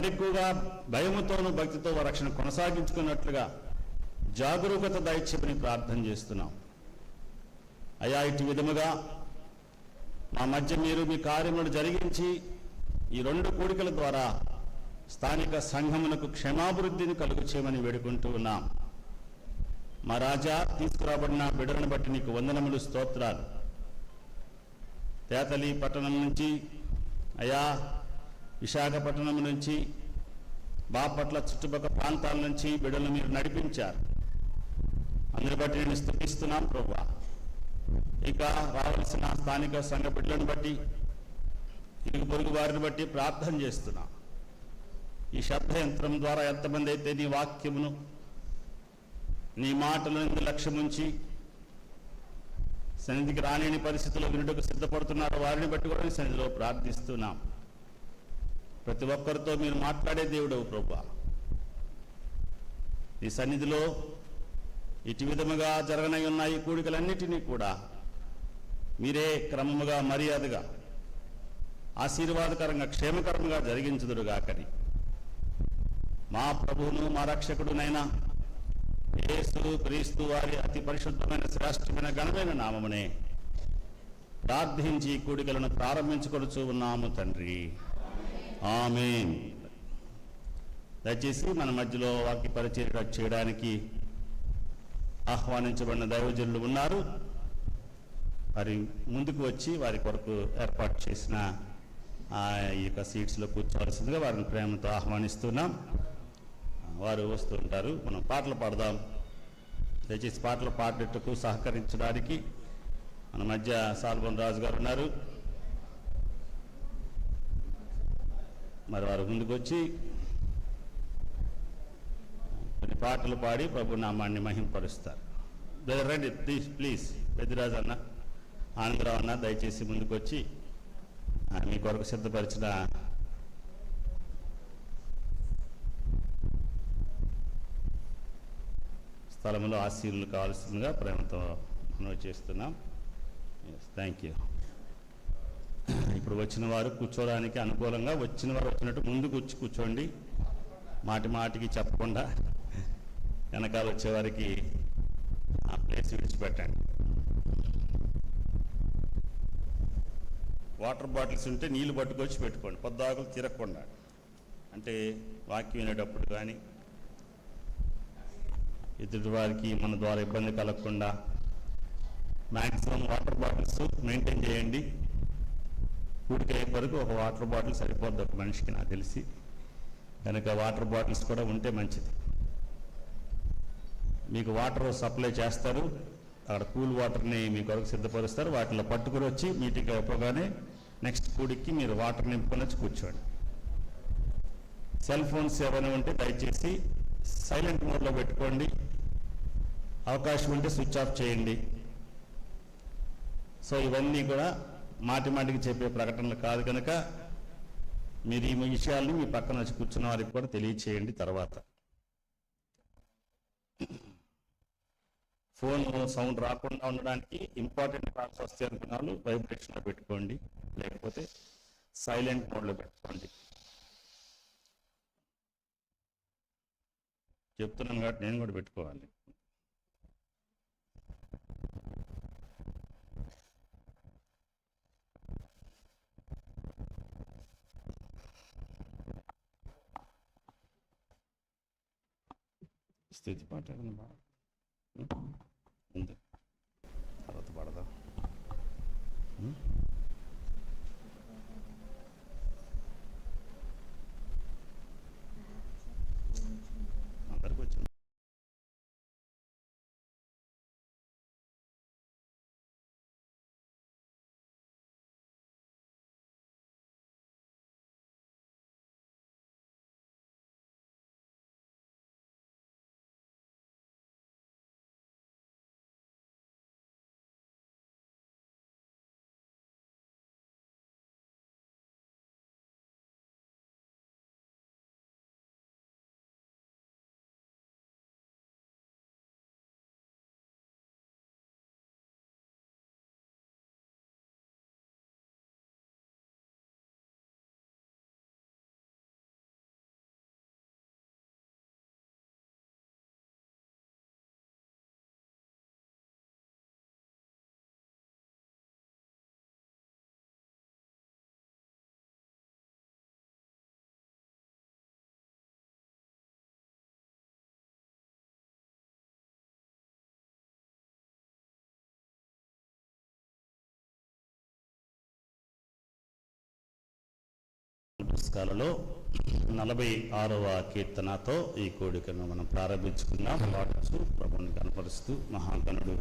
మరెక్కువగా భయముతోనూ భక్తితో రక్షణ కొనసాగించుకున్నట్లుగా జాగరూకత దయచేపని ప్రార్థన చేస్తున్నాం. అయా ఇటు విధముగా మా మధ్య మీరు మీ కార్యములు జరిగించి ఈ రెండు కూడికల ద్వారా స్థానిక సంఘమునకు క్షమాభివృద్ధిని కలుగు చేయమని వేడుకుంటూ ఉన్నాం. మా రాజా తీసుకురాబడిన బిడలను బట్టి నీకు వందనములు స్తోత్రాలు. తేతలి పట్టణం నుంచి అయా విశాఖపట్నం నుంచి బాపట్ల చుట్టుపక్కల ప్రాంతాల నుంచి బిడ్డలను మీరు నడిపించారు. అందుని బట్టి నేను స్థుతిస్తున్నాం ప్రభా. ఇక రావాల్సిన స్థానిక సంఘ బిడ్డలను బట్టి ఇరుగు పొరుగు వారిని బట్టి ప్రార్థన చేస్తున్నా. ఈ శబ్ద యంత్రం ద్వారా ఎంతమంది అయితే నీ వాక్యమును నీ మాటలను లక్ష్యముంచి సన్నిధికి రాలేని పరిస్థితుల్లో వినుటకు సిద్ధపడుతున్నారు వారిని బట్టి కూడా సన్నిధిలో ప్రార్థిస్తున్నాం. ప్రతి ఒక్కరితో మీరు మాట్లాడే దేవుడవు ప్రభు. ఈ సన్నిధిలో ఇటు విధముగా జరగనై ఉన్న ఈ కూడికలన్నిటినీ కూడా మీరే క్రమముగా మర్యాదగా ఆశీర్వాదకరంగా క్షేమకరంగా జరిగించుదురుగాకని. మా ప్రభువును మా రక్షకుడునైనా యేసు క్రీస్తు వారి అతి పరిశుద్ధమైన శ్రేష్టమైన ఘనమైన నామమునే ప్రార్థించి ఈ కూడికలను ప్రారంభించుకొనుచూ ఉన్నాము తండ్రి. ఆమేన్. దయచేసి మన మధ్యలో వాక్య పరిచయం చేయడానికి ఆహ్వానించబడిన దైవజనులు ఉన్నారు. వారి ముందుకు వచ్చి వారి కొరకు ఏర్పాటు చేసిన ఆ ఈ యొక్క సీట్స్లో కూర్చోవలసిందిగా వారిని ప్రేమతో ఆహ్వానిస్తున్నాం. వారు వస్తూ ఉంటారు. మనం పాటలు పాడదాం. దయచేసి పాటలు పాడేటకు సహకరించడానికి మన మధ్య సాల్బన్ రాజు గారు ఉన్నారు. మరి వారు ముందుకు వచ్చి కొన్ని పాటలు పాడి ప్రభు నామాన్ని మహింపరుస్తారు. బ్రదర్ రండి ప్లీజ్ ప్లీజ్ పెద్దిరాజు అన్న ఆనందరావు అన్న దయచేసి ముందుకు వచ్చి మీ కొరకు సిద్ధపరిచిన స్థలంలో ఆశీర్లు కావాల్సిందిగా ప్రేమతో మనం చేస్తున్నాం. థ్యాంక్ యూ ఇప్పుడు వచ్చిన వారు కూర్చోవడానికి అనుకూలంగా వచ్చిన వారు వచ్చినట్టు ముందుకు వచ్చి కూర్చోండి. మాటి మాటికి చెప్పకుండా వెనకాల వచ్చేవారికి ఆ ప్లేస్ విడిచిపెట్టండి. వాటర్ బాటిల్స్ ఉంటే నీళ్ళు పట్టుకొచ్చి పెట్టుకోండి. పొద్దాకులు తిరగకుండా. అంటే వాక్యం వినేటప్పుడు కానీ ఎదుటి వారికి మన ద్వారా ఇబ్బంది కలగకుండా మ్యాక్సిమం వాటర్ బాటిల్స్ మెయింటైన్ చేయండి. కూడికి అయ్యే వరకు ఒక వాటర్ బాటిల్ సరిపోద్ది ఒక మనిషికి నాకు తెలిసి. కనుక వాటర్ బాటిల్స్ కూడా ఉంటే మంచిది. మీకు వాటర్ సప్లై చేస్తారు. అక్కడ కూల్ వాటర్ని మీ కొరకు సిద్ధపరుస్తారు. వాటిలో పట్టుకుని వచ్చి మీటింగ్ అయిపోగానే నెక్స్ట్ కూడికి మీరు వాటర్ నింపుకొని వచ్చి కూర్చోండి. సెల్ ఫోన్స్ ఏమైనా ఉంటే దయచేసి సైలెంట్ మోడ్లో పెట్టుకోండి. అవకాశం ఉంటే స్విచ్ ఆఫ్ చేయండి. సో ఇవన్నీ కూడా మాటి మాటికి చెప్పే ప్రకటనలు కాదు కనుక మీరు ఈ విషయాల్ని మీ పక్కన వచ్చి కూర్చున్న వారికి కూడా తెలియచేయండి తర్వాత. ఫోన్ సౌండ్ రాకుండా ఉండడానికి ఇంపార్టెంట్ కాల్స్ వస్తే అనుకున్న వాళ్ళు వైబ్రేషన్లో పెట్టుకోండి లేకపోతే సైలెంట్ మోడ్లో పెట్టుకోండి. చెప్తున్నాను కాబట్టి నేను కూడా పెట్టుకోవాలి. 这几把真的码，嗯，红的 పుస్తకాలలో నలభై ఆరవ కీర్తనతో ఈ కోడికను మనం ప్రారంభించుకున్నాం పాడుచు ప్రభుని కనపరుస్తూ మహాగణుడు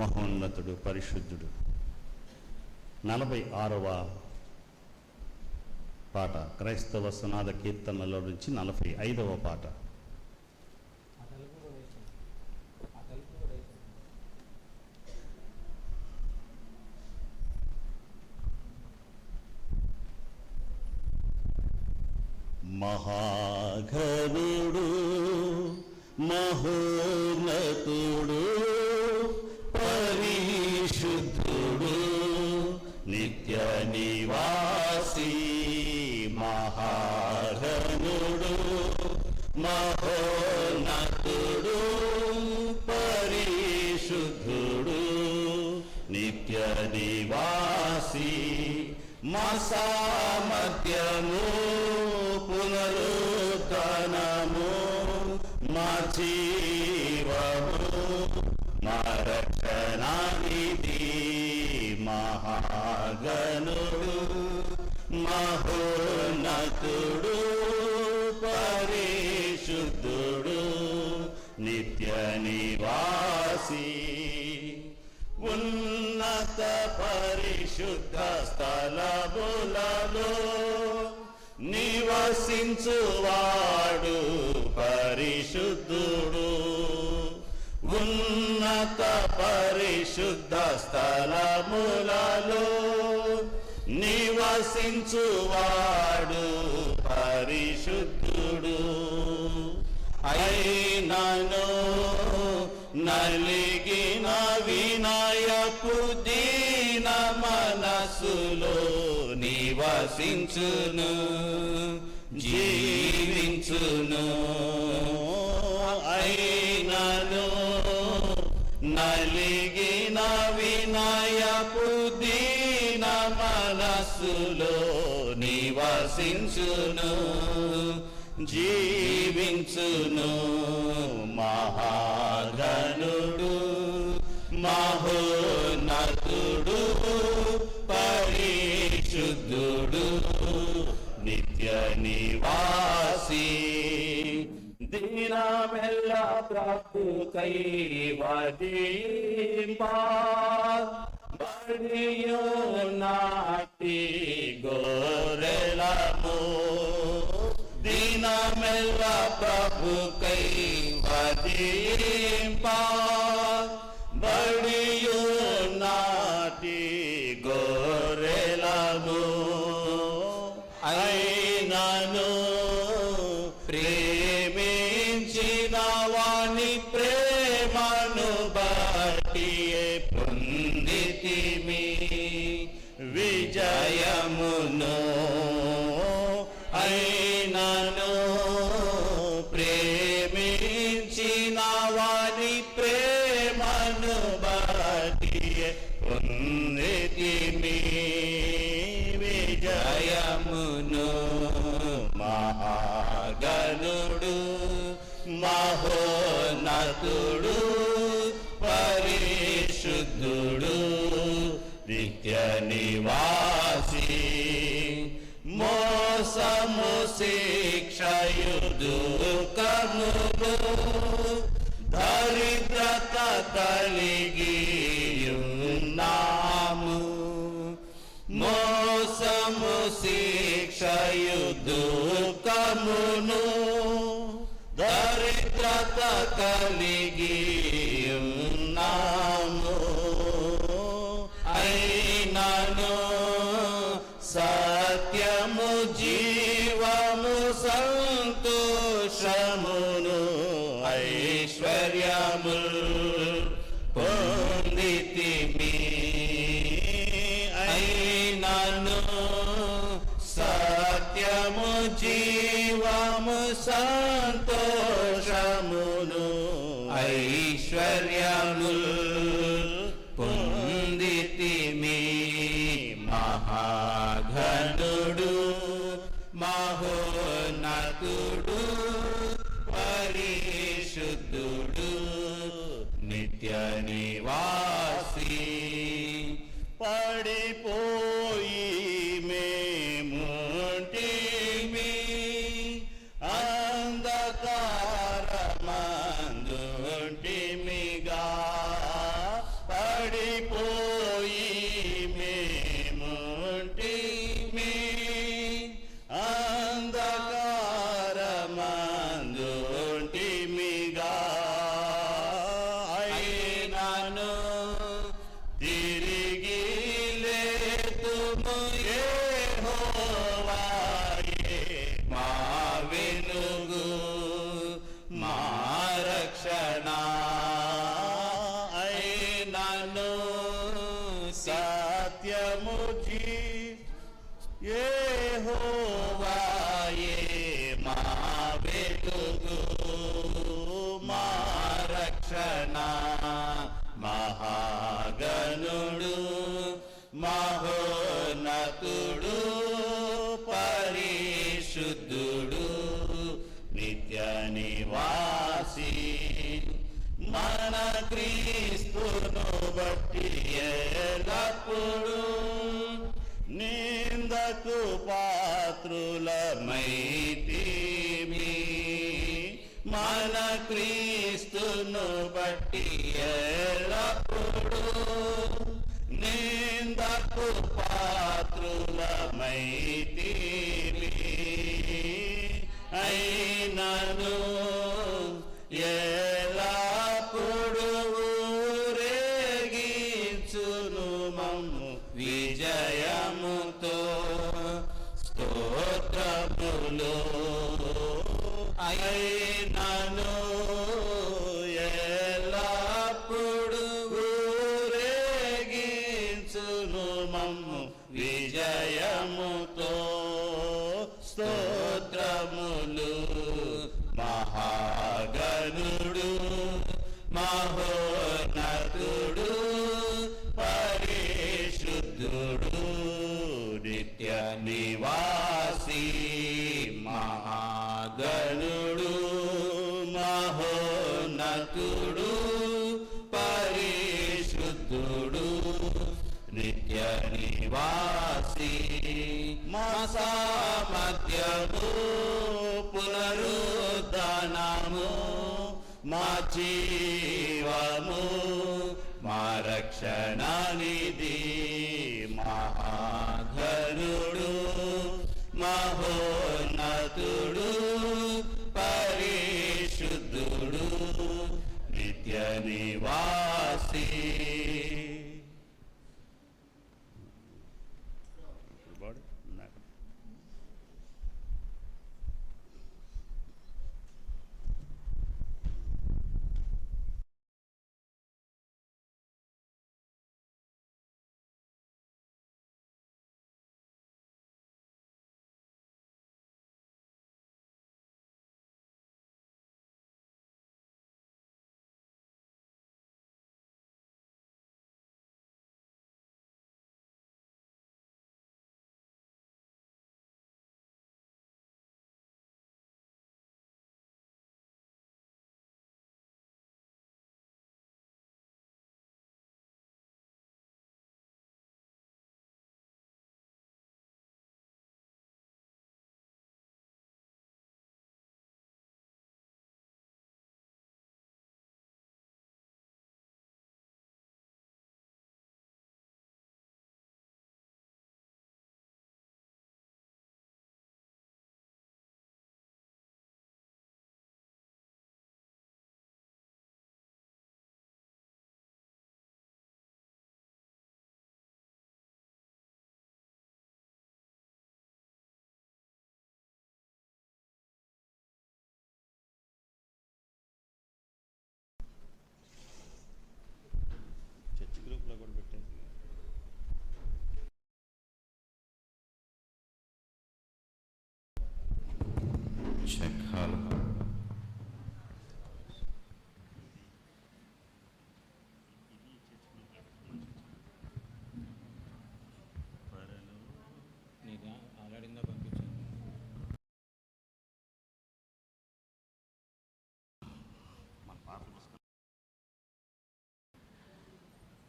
మహోన్నతుడు పరిశుద్ధుడు. నలభై ఆరవ పాట క్రైస్తవ సునాద కీర్తనలో నుంచి నలభై ఐదవ పాట ఆ తలుపు కూడా వేసాను ఆ తలుపు కూడా వేసాను మహాఘనుడు మహోన్నతుడు పరిశుద్ధుడు నిత్య నివాసి మహాఘనుడు మహోన్నతుడు పరిశుద్ధుడు నిత్య నివాసి మసా పునరుద్ధనము మా జీవము మా రక్షణానిధి మహాగణుడు మహోన్నతుడు పరిశుద్ధుడు నిత్య నివాసి ఉన్నత పరిశుద్ధ స్థలములలో నివసించువాడు పరిశుద్ధుడు. ఉన్నత పరిశుద్ధ స్థలములలో నివసించువాడు పరిశుద్ధుడు. అయినను నలిగిన వినయపు దీన మనసులో నివసించును. జీవించును. అయినను నలిగిన వినయ దీన మనస్సులో నివసించును. జీవించును మహాగణుడు మహోన్నతుడు. निवासी। दीना मेला प्राप्त कई बड़ी नाटी गोरला दीना मेला प्रभु कई बड़ी बड़ ప్రేమను బట్టి విజయమును మహాగణుడు మహోన్నతుడు పరిశుద్ధుడు నిత్య నివాసి మోసము శిక్షయు కములు దరిద్రత కలిగి మోసము శిక్షయు దుఃఖమును దరిద్రత కలిగి ఐశ్వర్యములు ఐశ్వర్యము போய் వెలుగు మా రక్షణ మహాగణుడు మహోనతుడు పరిశుద్ధుడు నిత్య నివాసి మన క్రీస్తును బట్టి ఎల్లప్పుడు క్రీస్తును బట్టి ఎల్లప్పుడు నిందకు పాత్రులమైతిమి అయినను ఊరేగించును మమ్ము విజయముతో స్తోత్రములు మా మా జీవము మా రక్షణ నిధి మహాఘనుడు మహోన్నతుడు పరిశుద్ధుడు నిత్య నివాసీ.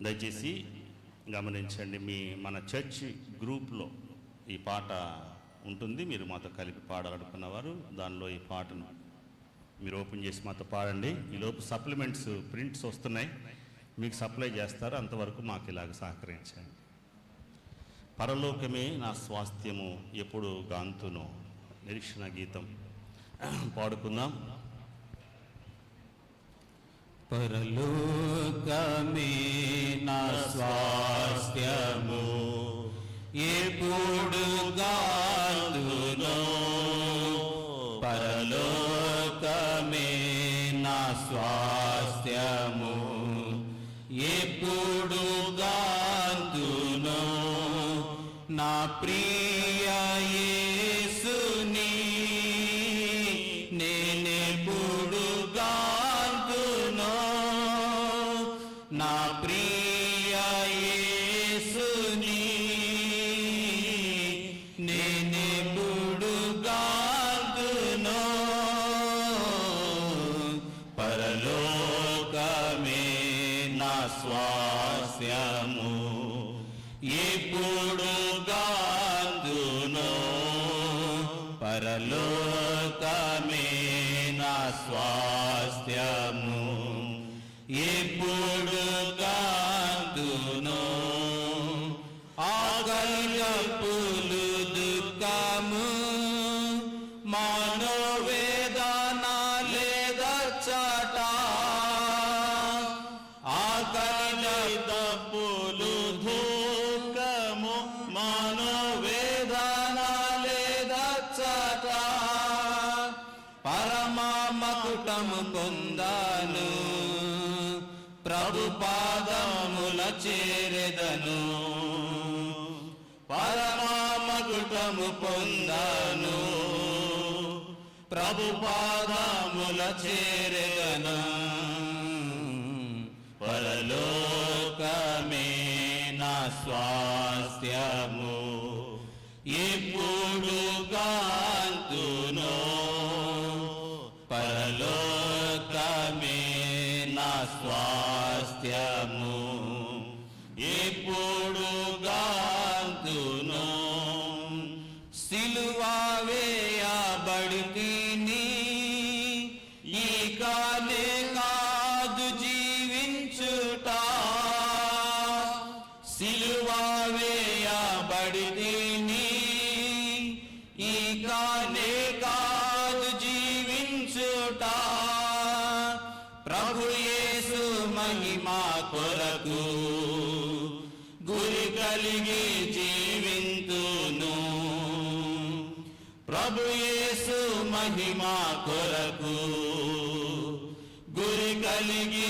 దయచేసి గమనించండి మీ మన చర్చ్ గ్రూప్లో ఈ పాట ఉంటుంది మీరు మాతో కలిపి పాడాలనుకున్నవారు దానిలో ఈ పాటను మీరు ఓపెన్ చేసి మాతో పాడండి. ఈలోపు సప్లిమెంట్స్ ప్రింట్స్ వస్తున్నాయి. మీకు సప్లై చేస్తారు అంతవరకు మాకు ఇలాగ సహకరించండి. పరలోకమే నా స్వాస్థ్యము ఎప్పుడు గాంతును నిరీక్షణ గీతం పాడుకుందాం. పరలోకమే నా స్వాస్థ్యము. ఎప్పుడు స్వాస్యము ఇప్పుడు గాందునో పరలో పాదముల చేరెదను. పరమామగుటము పొందాను. ప్రభు పాదముల చేరెదను. ప్రభుయేసు మహిమా కొరకు గురి కలిగి జీవింతును. ప్రభుయేసు మహిమా కొరకు గురి కలిగి